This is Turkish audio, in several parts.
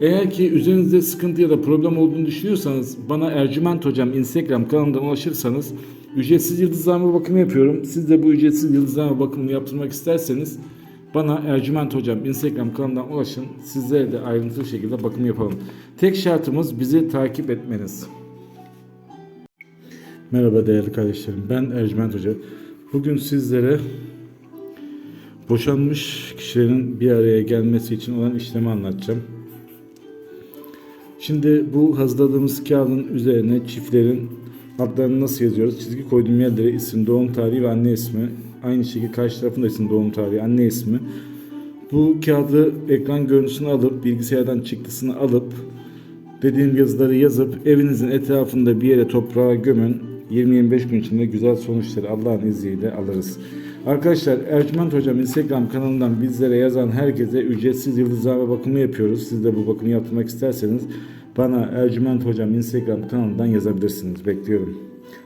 Eğer ki üzerinizde sıkıntı ya da problem olduğunu düşünüyorsanız bana Ercüment Hocam Instagram kanalından ulaşırsanız ücretsiz yıldızlama bakımı yapıyorum. Siz de bu ücretsiz yıldızlama bakımını yaptırmak isterseniz bana Ercüment Hocam Instagram kanalından ulaşın. Sizlere de ayrıntılı şekilde bakım yapalım. Tek şartımız bizi takip etmeniz. Merhaba değerli kardeşlerim. Ben Ercüment Hoca. Bugün sizlere boşanmış kişilerin bir araya gelmesi için olan işlemi anlatacağım. Şimdi bu hazırladığımız kağıdın üzerine çiftlerin adlarını nasıl yazıyoruz? Çizgi koyduğum yerlere isim, doğum tarihi ve anne ismi. Aynı şekilde karşı tarafında isim, doğum tarihi, anne ismi. Bu kağıdı ekran görüntüsünü alıp bilgisayardan çıktısını alıp dediğim yazıları yazıp evinizin etrafında bir yere toprağa gömün. 20-25 gün içinde güzel sonuçları Allah'ın izniyle alırız. Arkadaşlar Ercüment Hocam Instagram kanalından bizlere yazan herkese ücretsiz yıldızlama bakımı yapıyoruz. Siz de bu bakımı yaptırmak isterseniz bana Ercüment Hocam Instagram kanalından yazabilirsiniz. Bekliyorum.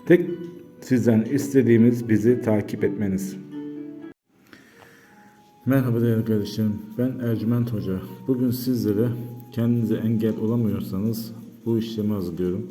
Tek sizden istediğimiz bizi takip etmeniz. Merhaba değerli kardeşlerim. Ben Ercüment Hoca. Bugün sizlere kendinize engel olamıyorsanız bu işlemi hazırlıyorum.